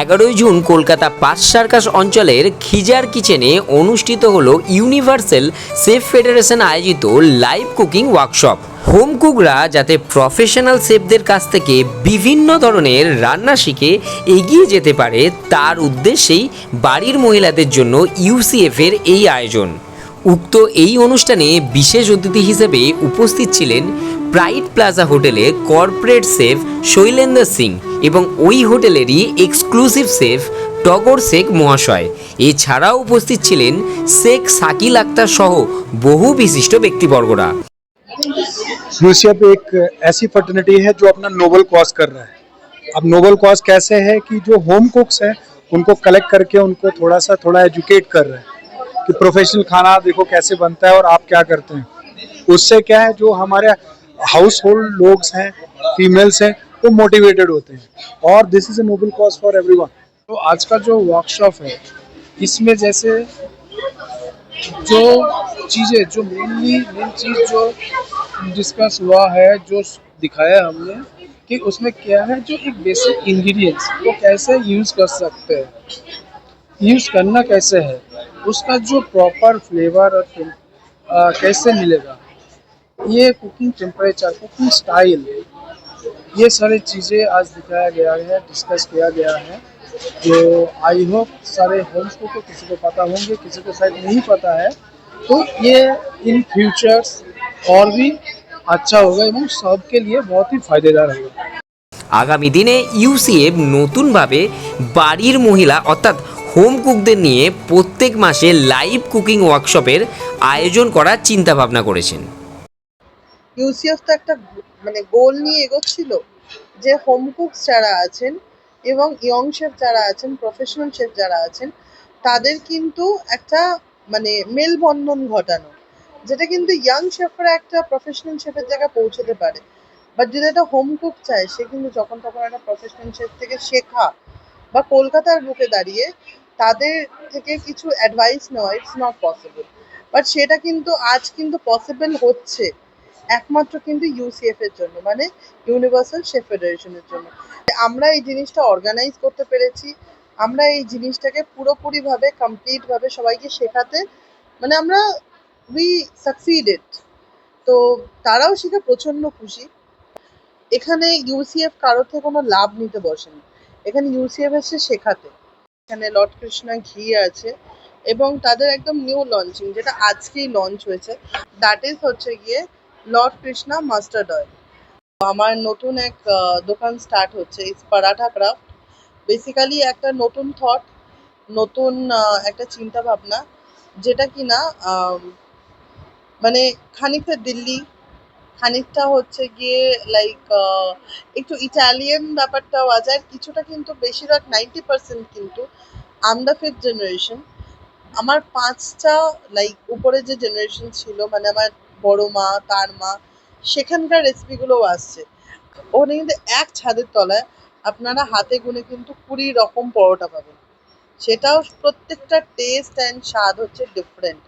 এগারোই জুন কলকাতা পাঁচ সার্কাস অঞ্চলের খিজার কিচেনে অনুষ্ঠিত হল ইউনিভার্সাল সেফ ফেডারেশন আয়োজিত লাইভ কুকিং ওয়ার্কশপ। হোম কুকরা যাতে প্রফেশনাল শেফদের কাছ থেকে বিভিন্ন ধরনের রান্না শিখে এগিয়ে যেতে পারে, তার উদ্দেশ্যেই বাড়ির মহিলাদের জন্য ইউসিএফের এই আয়োজন। উক্ত এই অনুষ্ঠানে বিশেষ অতিথি হিসেবে উপস্থিত ছিলেন প্রাইড প্লাজা হোটেলে কর্পোরেট সেফ শৈলেন্দ্র সিং এবং ওই হোটেলেরই এক্সক্লুসিভ সেফ টগর শেখ মহাশয় এছাড়াও উপস্থিত ছিলেন শেখ সাকিল আক্তার সহ বহু বিশিষ্ট ব্যক্তিবর্গরা यूसीएफ एक ऐसी फर्टिनिटी है जो अपना नोबल कॉज कर रहा है अब नोबल कॉज कैसे है कि जो होम कुक्स हैं उनको कलेक्ट करके उनको थोड़ा सा थोड़ा एजुकेट कर रहे हैं कि प्रोफेशनल खाना देखो कैसे बनता है और आप क्या करते हैं उससे क्या है जो हमारे हाउस होल्ड लोग हैं फीमेल्स हैं वो मोटिवेटेड होते हैं। और this is a noble cause for everyone तो आज का जो वर्कशॉप है इसमें जैसे जो चीज़ें जो मेनली मेन चीज़ जो डिस्कस हुआ है जो दिखाया हमने कि उसमें क्या है जो एक बेसिक इंग्रेडिएंट्स वो कैसे यूज़ कर सकते हैं यूज़ करना कैसे है उसका जो प्रॉपर फ्लेवर और आ, कैसे मिलेगा ये कुकिंग टेम्परेचर कुकिंग स्टाइल ये सारी चीज़ें आज दिखाया गया है डिस्कस किया गया है जो आई होप सारे होम्स को तो किसी को पता होंगे किसी को शायद नहीं पता है तो ये इन फ्यूचर्स और भी अच्छा होगा এবং सबके लिए बहुत ही फायदेदार होगा আগামী দিনে ইউসিএফ নতুনভাবে বাড়ির মহিলা অর্থাৎ হোম কুকদের নিয়ে প্রত্যেক মাসে লাইভ কুকিং ওয়ার্কশপের আয়োজন করার চিন্তা ভাবনা করেছেন ইউসিএফ তো একটা মানে গোল নিয়ে এগোচ্ছিল যে হোম যারা আছেন এবং ইয়ং শেফ যারা আছেন প্রফেশনাল শেফ যারা আছেন, তাদের কিন্তু একটা মানে মেলবন্ধন ঘটানো, যেটা কিন্তু ইয়াং শেফরা একটা প্রফেশনাল শেফের জায়গায় পৌঁছতে পারে। বাট যদি একটা হোম কুক চায়, সে কিন্তু যখন তখন একটা প্রফেশনাল শেফ থেকে শেখা বা কলকাতার বুকে দাঁড়িয়ে তাদের থেকে কিছু অ্যাডভাইস নেওয়া ইটস নট পসিবল বাট সেটা কিন্তু আজ কিন্তু পসিবল হচ্ছে। একমাত্র কিন্তু ইউসিএফ এর জন্য মানে ইউনিভার্সাল শেফ ফেডারেশনের জন্য। আমরা এই জিনিসটা অর্গানাইজ করতে পেরেছি। আমরা এই জিনিসটাকে পুরোপুরিভাবে কমপ্লিটভাবে সবাইকে শেখাতে মানে আমরা উই সাকসিডেড তো তারাও শিখে প্রচণ্ড খুশি। এখানে ইউসিএফ কারোর থেকে কোনো লাভ নিতে বসেনি। এখানে ইউসিএফ এসে শেখাতে। এখানে লর্ড কৃষ্ণা ঘি আছে এবং তাদের একদম নিউ লঞ্চিং যেটা আজকেই লঞ্চ হয়েছে। দ্যাট ইজ হচ্ছে গিয়ে লর্ড কৃষ্ণা মাস্টার্ড অয়েল আমার নতুন এক দোকান স্টার্ট হচ্ছে। ইস পারাঠা ক্রাফট বেসিক্যালি একটা নতুন থট নতুন একটা চিন্তা ভাবনা, যেটা কি না মানে খানিকটা দিল্লি, খানিকটা হচ্ছে গিয়ে লাইক একটু ইটালিয়ান ব্যাপারটাও আছে আর কিছুটা কিন্তু বেশিরভাগ নাইনটি পার্সেন্ট কিন্তু আম আমরা ফিফথ জেনারেশন আমার পাঁচটা লাইক উপরে যে জেনারেশন ছিল মানে আমার বড় মা, তার মা, সেখানকার রেসিপিগুলোও আসছে। ওখানে কিন্তু এক ছাদের তলায় আপনারা হাতে গুনে কিন্তু কুড়ি রকম পরোটা পাবেন। সেটাও প্রত্যেকটা টেস্ট অ্যান্ড স্বাদ হচ্ছে ডিফারেন্ট